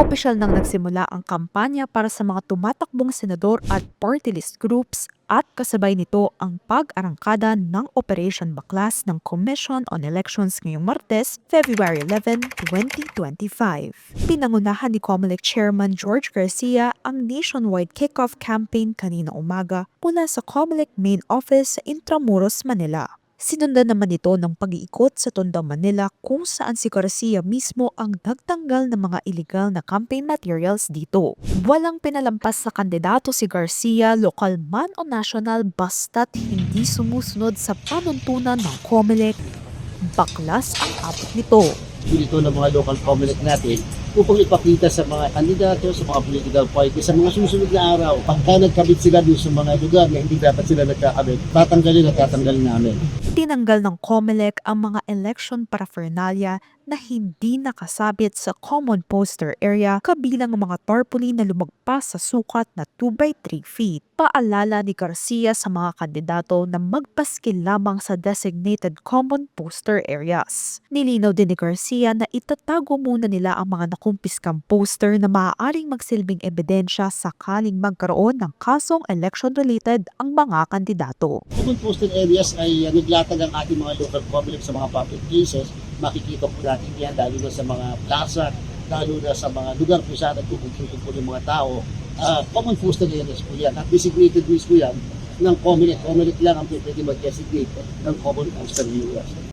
Opisyal nang nagsimula ang kampanya para sa mga tumatakbong senador at party list groups at kasabay nito ang pag-arangkada ng Operation Baklas ng Commission on Elections ngayong Martes, February 11, 2025. Pinangunahan ni COMELEC Chairman George Garcia ang nationwide kickoff campaign kanina umaga mula sa COMELEC main office sa Intramuros, Manila. Sinundan naman ito ng pag-iikot sa Tondo, Manila kung saan si Garcia mismo ang nagtanggal ng mga illegal na campaign materials dito. Walang pinalampas sa kandidato si Garcia, lokal man o national, basta't hindi sumusunod sa panuntunan ng COMELEC. Baklas ang abot nito. dito ng mga local community natin upang ipakita sa mga kandidato, sa mga political party sa mga susunod na araw. Pagka nagkabit sila doon sa mga lugar na hindi dapat sila nagkakabit, tatanggalin at tatanggalin namin. Tinanggal ng COMELEC ang mga election paraphernalia na hindi nakasabit sa common poster area kabilang ang mga tarpaulin na lumagpas sa sukat na 2 by 3 feet. Paalala ni Garcia sa mga kandidato na magpaskil lamang sa designated common poster areas. Nilinaw din ni Garcia na itatago muna nila ang mga nakumpiskang poster na maaaring magsilbing ebidensya sakaling magkaroon ng kasong election-related ang mga kandidato. Common posted areas ay uh, naglatag ang ating mga local community sa mga public places. Makikita po natin yan lalo na sa mga plaza, lalo na sa mga lugar kung saan nagpupunta po yung mga tao. Uh, common posted areas po yan. At designated ways po yan ng community. Community lang ang pwede mag-designate ng common posted areas.